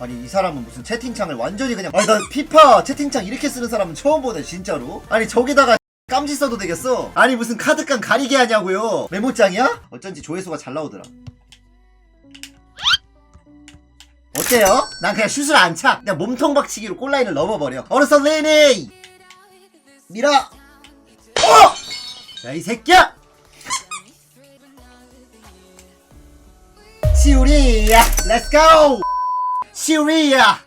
아니 이 사람은 무슨 채팅창을 완전히 그냥 아니 나 피파 채팅창 이렇게 쓰는 사람은 처음 보네 진짜로 아니 저기다가 깜지 써도 되겠어 아니 무슨 카드깡 가리게 하냐고요 메모장이야? 어쩐지 조회수가 잘 나오더라 어때요? 난 그냥 슛을 안 차. 그냥 몸통 박치기로 골라인을 넘어버려. 어느덧 레네 밀어. 어! 야, 이 새끼야! 시우리야! 렛츠고! 시우리야!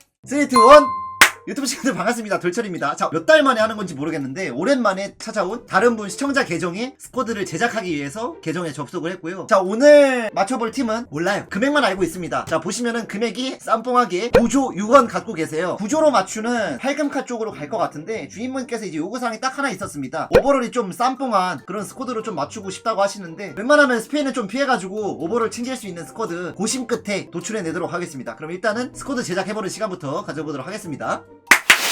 3, 2, 1! 유튜브 친구들 반갑습니다. 돌철입니다. 자, 몇 달 만에 하는 건지 모르겠는데, 오랜만에 찾아온 다른 분 시청자 계정에 스쿼드를 제작하기 위해서 계정에 접속을 했고요. 자, 오늘 맞춰볼 팀은 몰라요. 금액만 알고 있습니다. 자, 보시면은 금액이 쌈뽕하게 구조 6원 갖고 계세요. 구조로 맞추는 활금카 쪽으로 갈 것 같은데, 주인분께서 이제 요구사항이 딱 하나 있었습니다. 오버롤이 좀 쌈뽕한 그런 스쿼드로 좀 맞추고 싶다고 하시는데, 웬만하면 스페인은 좀 피해가지고 오버롤 챙길 수 있는 스쿼드 고심 끝에 도출해내도록 하겠습니다. 그럼 일단은 스쿼드 제작해보는 시간부터 가져보도록 하겠습니다.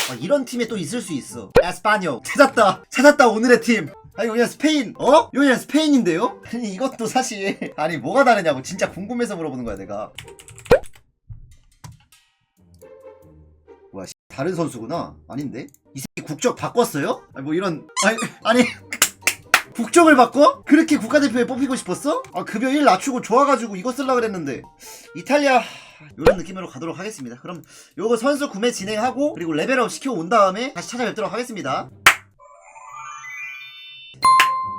아, 이런 팀에 또 있을 수 있어. 에스파뇨 찾았다. 찾았다 오늘의 팀. 아니 그냥 스페인 어? 그냥 스페인인데요? 아니 이것도 사실 아니 뭐가 다르냐고 진짜 궁금해서 물어보는 거야 내가. 뭐야 씨, 다른 선수구나. 아닌데? 이 새끼 국적 바꿨어요? 아니 뭐 이런 아니 아니 국적을 바꿔? 그렇게 국가대표에 뽑히고 싶었어? 아 급여 1 낮추고 좋아가지고 이거 쓸라 그랬는데 이탈리아 이런 느낌으로 가도록 하겠습니다. 그럼 요거 선수 구매 진행하고 그리고 레벨업 시켜온 다음에 다시 찾아뵙도록 하겠습니다.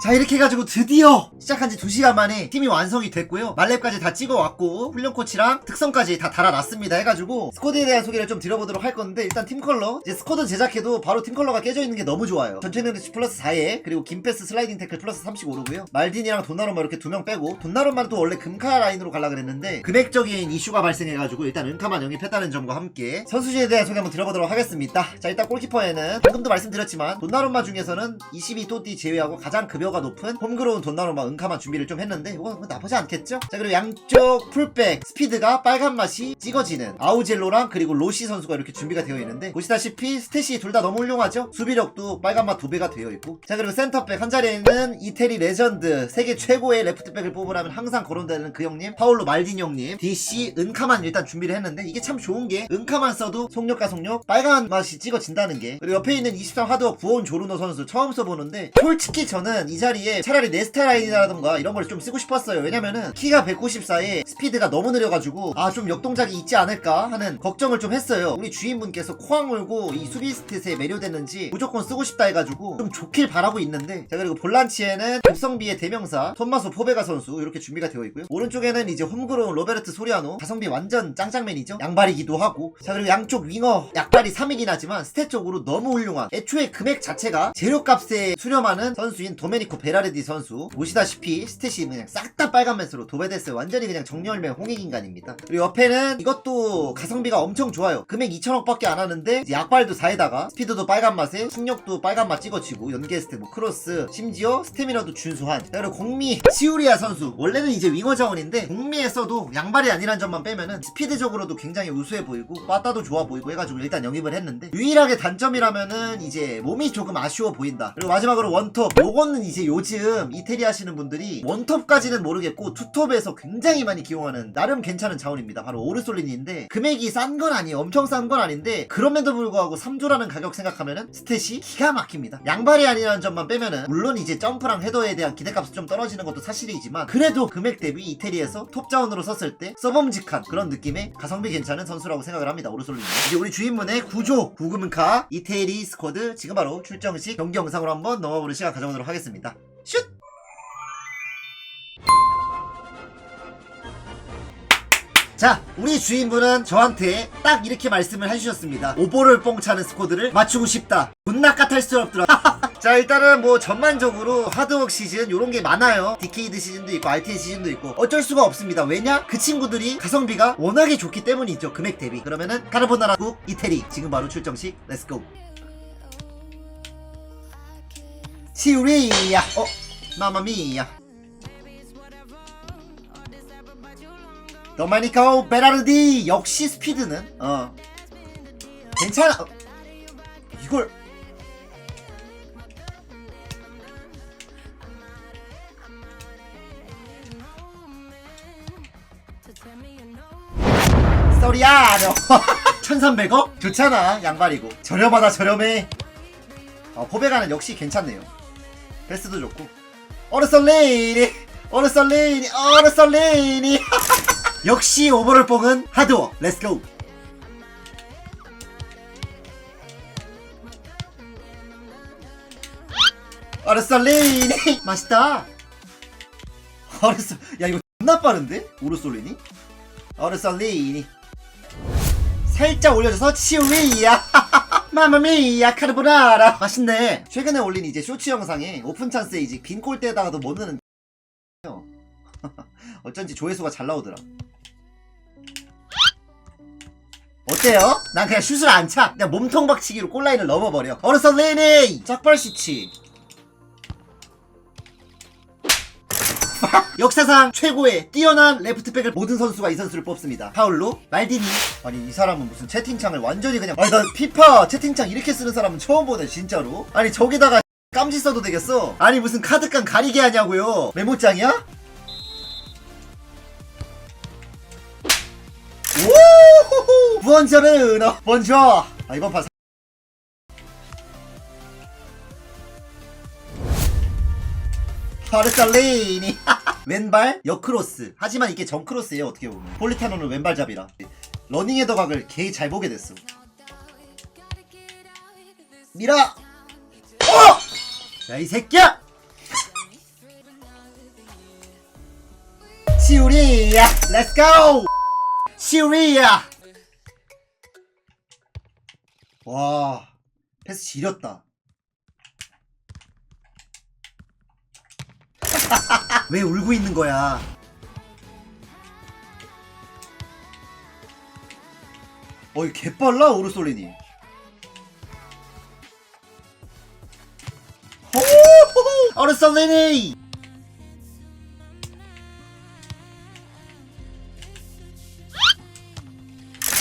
자 이렇게 해가지고 드디어 시작한 지 2시간 만에 팀이 완성이 됐고요. 말렙까지 다 찍어왔고 훈련 코치랑 특성까지 다 달아놨습니다. 해가지고 스쿼드에 대한 소개를 좀 드려보도록 할 건데 일단 팀 컬러. 이제 스쿼드 제작해도 바로 팀 컬러가 깨져 있는 게 너무 좋아요. 전체 능력치 플러스 4에 그리고 김패스 슬라이딩 태클 플러스 30 오르고요. 말딘이랑 돈나룸마 이렇게 두 명 빼고 돈나룸마는 또 원래 금카 라인으로 갈라 그랬는데 금액적인 이슈가 발생해가지고 일단 은카만 영입했다는 점과 함께 선수진에 대한 소개 한번 들어보도록 하겠습니다. 자 일단 골키퍼에는 방금도 말씀드렸지만 돈나룸마 중에서는 22또띠 제외하고 가장 급여 가 높은 홈그로운 돈나룸마 은카만 준비를 좀 했는데 이거 뭐 나쁘지 않겠죠? 자 그리고 양쪽 풀백 스피드가 빨간 맛이 찍어지는 아우젤로랑 그리고 로시 선수가 이렇게 준비가 되어 있는데 보시다시피 스탯이 둘 다 너무 훌륭하죠? 수비력도 빨간 맛 두 배가 되어 있고 자 그리고 센터백 한 자리에는 이태리 레전드 세계 최고의 레프트백을 뽑으라면 항상 거론되는 그 형님 파울로 말딘 형님 DC 은카만 일단 준비를 했는데 이게 참 좋은 게 은카만 써도 속력과 속력 빨간 맛이 찍어진다는 게 그리고 옆에 있는 23 하드워 부온 조르노 선수 처음 써보는데 솔직히 저는 이 자리에 차라리 네스타 라인이라던가 이런 걸 좀 쓰고 싶었어요. 왜냐면은 키가 194에 스피드가 너무 느려가지고 아 좀 역동작이 있지 않을까 하는 걱정을 좀 했어요. 우리 주인분께서 코앙 물고 이 수비 스탯에 매료됐는지 무조건 쓰고 싶다 해가지고 좀 좋길 바라고 있는데 자 그리고 볼란치에는 급성비의 대명사 톰마소 포베가 선수 이렇게 준비가 되어 있고요. 오른쪽에는 이제 홈그로운 로베르트 소리아노 가성비 완전 짱짱맨이죠? 양발이기도 하고. 자 그리고 양쪽 윙어 약발이 3이긴 하지만 스탯적으로 너무 훌륭한 애초에 금액 자체가 재료값에 수렴하는 선수인 도메니 코 베라레디 선수 보시다시피 스탯이 그냥 싹 다 빨간 매스로 도배됐어요. 완전히 그냥 정열매 홍익인간입니다. 그리고 옆에는 이것도 가성비가 엄청 좋아요. 금액 2천억밖에 안 하는데 약발도 4에다가 스피드도 빨간 맛에 승력도 빨간 맛 찍어지고 연계 스탯 뭐 크로스 심지어 스태미너도 준수한. 자, 그리고 공미 시우리아 선수. 원래는 이제 윙어 자원인데 공미에서도 양발이 아니란 점만 빼면은 스피드적으로도 굉장히 우수해 보이고 빠따도 좋아 보이고 해가지고 일단 영입을 했는데 유일하게 단점이라면은 이제 몸이 조금 아쉬워 보인다. 그리고 마지막으로 원톱. 요거는 이제 요즘 이태리 하시는 분들이 원톱까지는 모르겠고 투톱에서 굉장히 많이 기용하는 나름 괜찮은 자원입니다. 바로 오르솔린인데 금액이 싼 건 아니에요. 엄청 싼 건 아닌데 그럼에도 불구하고 3조라는 가격 생각하면은 스탯이 기가 막힙니다. 양발이 아니라는 점만 빼면은 물론 이제 점프랑 헤더에 대한 기대값이 좀 떨어지는 것도 사실이지만 그래도 금액 대비 이태리에서 톱 자원으로 썼을 때 써범직한 그런 느낌의 가성비 괜찮은 선수라고 생각을 합니다. 오르솔린 이제 우리 주인분의 구조 구금카 이태리 스쿼드 지금 바로 출정식 경기 영상으로 한번 넘어보는 시간 가져보도록 하겠습니다 슛! 자, 우리 주인분은 저한테 딱 이렇게 말씀을 해주셨습니다. 오버를 뽕 차는 스쿼드를 맞추고 싶다. 존나 까탈스럽더라. 자, 일단은 뭐 전반적으로 하드워크 시즌 요런 게 많아요. 디케이드 시즌도 있고 RTN 시즌도 있고 어쩔 수가 없습니다. 왜냐? 그 친구들이 가성비가 워낙에 좋기 때문이죠. 금액 대비. 그러면은 카르보나라 국 이태리 지금 바로 출정식 렛츠고. 시우리야. 어, 마마미야. 도마니카오 베라르디 역시 스피드는 어. 괜찮아. 어, 이걸. 소리아노 1300원? 좋잖아 양발이고. 저렴하다 저렴해. 어, 포베가는 역시 괜찮네요 패스도 좋고. 어르설레이니 어르설레이니 어르설레이니 역시 오버롤 뽕은 하드워. 렛츠고 어르설레이니 맛있다. 어르설 야 이거 존나 빠른데? 오르솔리니? 어르설레이니 살짝 올려줘서 치우리야 마마미야 카르보나라 맛있네 최근에 올린 이제 쇼츠 영상에 오픈 찬스에 이제 빈 골대에다가도 못 넣는 어쩐지 조회수가 잘 나오더라 어때요? 난 그냥 슛을 안 차. 그냥 몸통 박치기로 골라인을 넘어버려. 어느서 레네 짝발시치. 역사상 최고의 뛰어난 레프트백을 모든 선수가 이 선수를 뽑습니다. 파울로 말디니. 아니 이 사람은 무슨 채팅창을 완전히 그냥 아니 나 피파 채팅창 이렇게 쓰는 사람은 처음 보네 진짜로. 아니 저기다가 깜지 써도 되겠어. 아니 무슨 카드깡 가리게 하냐고요. 메모장이야? 오! 부원저는 어, 먼저. 아 이번 판 사- 파르살레이니. 왼발 역크로스. 하지만 이게 정크로스예요 어떻게 보면. 폴리타노는 왼발잡이라. 러닝의 더각을 개 잘 보게 됐어. 미라! 어! 야이 새끼야! 시우리야 렛츠고 시우리야! 와 패스 지렸다 왜 울고 있는 거야? 어이 개빨라 오르솔리니. 오르솔리니.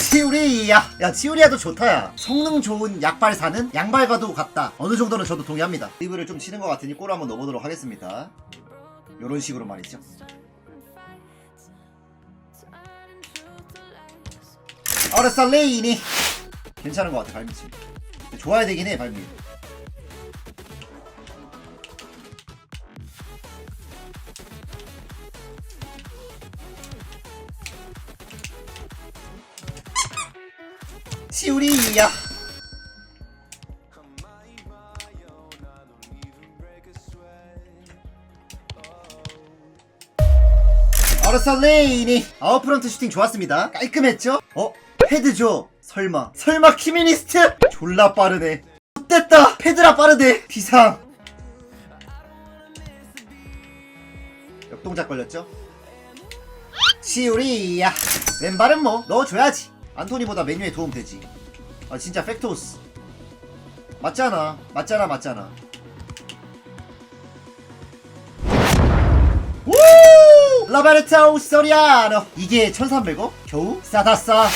치우리야. 야 치우리야도 좋다 야. 성능 좋은 약발사는 양발과도 같다. 어느 정도는 저도 동의합니다. 리브를 좀 치는 것 같으니 골 한번 넣어보도록 하겠습니다. 요런 식으로 말이죠. 어르살레이니 괜찮은 것 같아 발밑이. 좋아야 되긴 해 발밑. 시우리야 어르살레이니 아웃프런트 슈팅 좋았습니다. 깔끔했죠? 어? 패드죠? 설마. 설마 키미니스트? 졸라 빠르네. 됐다! 패드라 빠르네. 비상. 역동작 걸렸죠? 시우리야. 왼발은 뭐 넣어줘야지. 안토니보다 메뉴에 도움 되지. 아 진짜 팩토스. 맞잖아. 맞잖아 맞잖아 라바르타우 소리아노. 이게 1300원? 겨우? 싸다 싸.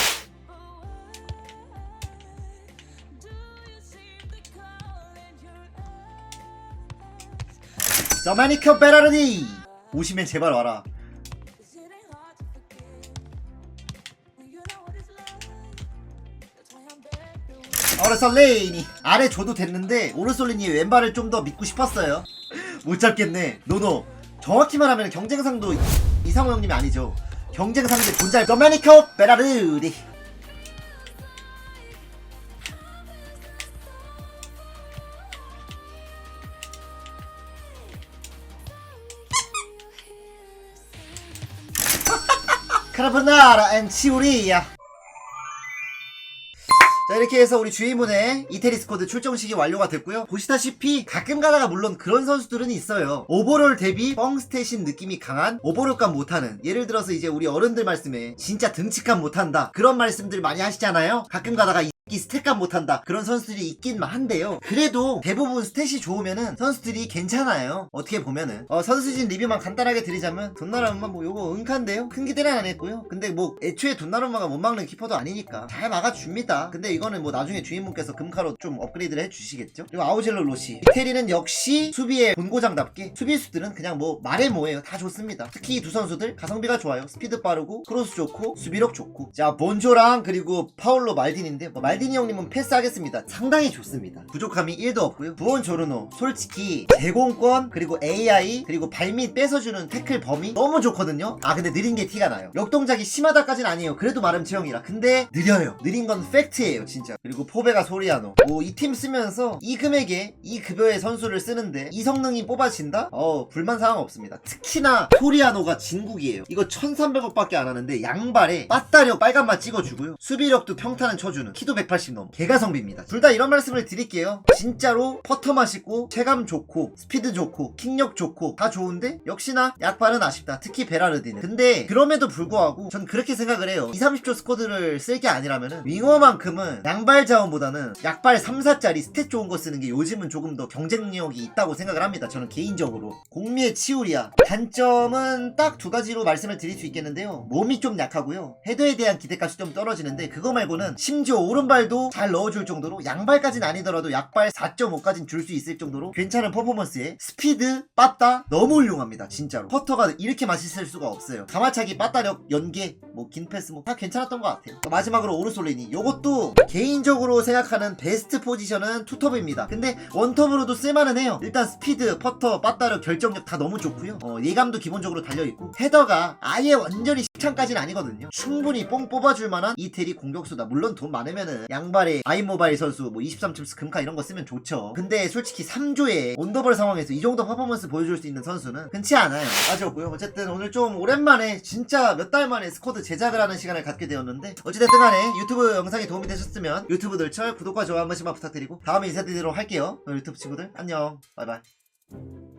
저마니커 베라르니! 오시면 제발 와라. 어르솔레이니 아래 줘도 됐는데 오르솔리니 왼발을 좀 더 믿고 싶었어요. 못 잡겠네. 노노 정확히만 하면 경쟁상도 이상호 형님이 아니죠. 경쟁 상대 존잘 도메니코 베라르리. 카라보나라 앤 치우리야. 자 이렇게 해서 우리 주의문의 이태리 스쿼드 출정식이 완료가 됐고요. 보시다시피 가끔 가다가 물론 그런 선수들은 있어요. 오버롤 대비 뻥스탯인 느낌이 강한 오버롤감 못하는 예를 들어서 이제 우리 어른들 말씀에 진짜 등치감 못한다 그런 말씀들 많이 하시잖아요. 가끔 가다가 이이 스탯감 못한다. 그런 선수들이 있긴 한데요. 그래도 대부분 스탯이 좋으면은 선수들이 괜찮아요. 어떻게 보면은. 어, 선수진 리뷰만 간단하게 드리자면 돈나라마 뭐 요거 은칸데요. 큰 기대는 안 했고요. 근데 뭐 애초에 돈나라마가 못 막는 키퍼도 아니니까 잘 막아줍니다. 근데 이거는 뭐 나중에 주인분께서 금카로 좀 업그레이드를 해주시겠죠? 그리고 아우젤로 로시. 이태리는 역시 수비의 본고장답게 수비수들은 그냥 뭐 말해 뭐해요. 다 좋습니다. 특히 이 두 선수들. 가성비가 좋아요. 스피드 빠르고 크로스 좋고 수비력 좋고. 자 본조랑 그리고 파울로 말딘인데 뭐 말 디니 형님은 패스하겠습니다. 상당히 좋습니다. 부족함이 1도 없고요. 부원 조르노 솔직히 제공권 그리고 AI 그리고 발밑 뺏어주는 태클 범위 너무 좋거든요. 아 근데 느린 게 티가 나요. 역동작이 심하다까진 아니에요. 그래도 말은 채영이라. 근데 느려요. 느린 건 팩트예요 진짜. 그리고 포베가 소리아노. 뭐이 팀 쓰면서 이 금액에 이 급여의 선수를 쓰는데 이 성능이 뽑아진다? 어 불만 사항 없습니다. 특히나 소리아노가 진국이에요. 이거 1300원 밖에 안 하는데 양발에 빠따력 빨간맛 찍어주고요. 수비력도 평타는 쳐주는. 키도 180넘 개가성비입니다. 둘 다 이런 말씀을 드릴게요. 진짜로 퍼터 맛있고 체감 좋고 스피드 좋고 킥력 좋고 다 좋은데 역시나 약발은 아쉽다. 특히 베라르디는. 근데 그럼에도 불구하고 전 그렇게 생각을 해요. 2, 30초 스쿼드를 쓸 게 아니라면은 윙어만큼은 양발 자원보다는 약발 3, 4짜리 스탯 좋은 거 쓰는 게 요즘은 조금 더 경쟁력이 있다고 생각을 합니다. 저는 개인적으로. 공미의 치우리아. 단점은 딱 두 가지로 말씀을 드릴 수 있겠는데요. 몸이 좀 약하고요. 헤더에 대한 기대값이 좀 떨어지는데 그거 말고는 심지어 오른발 도 잘 넣어줄 정도로 양발까진 아니더라도 약발 4.5까진 줄수 있을 정도로 괜찮은 퍼포먼스에 스피드, 빠따 너무 훌륭합니다 진짜로. 퍼터가 이렇게 맛있을 수가 없어요. 가마차기, 빠따력, 연계, 뭐 긴 패스 뭐 다 괜찮았던 것 같아요. 또 마지막으로 오르솔리니 요것도 개인적으로 생각하는 베스트 포지션은 투톱입니다. 근데 원톱으로도 쓸만은 해요. 일단 스피드, 퍼터, 빠따력, 결정력 다 너무 좋고요. 어, 예감도 기본적으로 달려있고. 헤더가 아예 완전히 식창까지는 아니거든요. 충분히 뽕 뽑아줄 만한 이태리 공격수다. 물론 돈 많으면은 양발에 아이모바일 선수 뭐 23챔스 금카 이런 거 쓰면 좋죠. 근데 솔직히 3조에 온더벌 상황에서 이 정도 퍼포먼스 보여줄 수 있는 선수는 흔치 않아요. 아쉬웠고요. 어쨌든 오늘 좀 오랜만에 진짜 몇 달 만에 스쿼드 제작을 하는 시간을 갖게 되었는데 어찌됐든 간에 유튜브 영상이 도움이 되셨으면 유튜브 늘철 구독과 좋아요 한 번씩만 부탁드리고 다음에 인사드리도록 할게요. 유튜브 친구들 안녕. 바이바이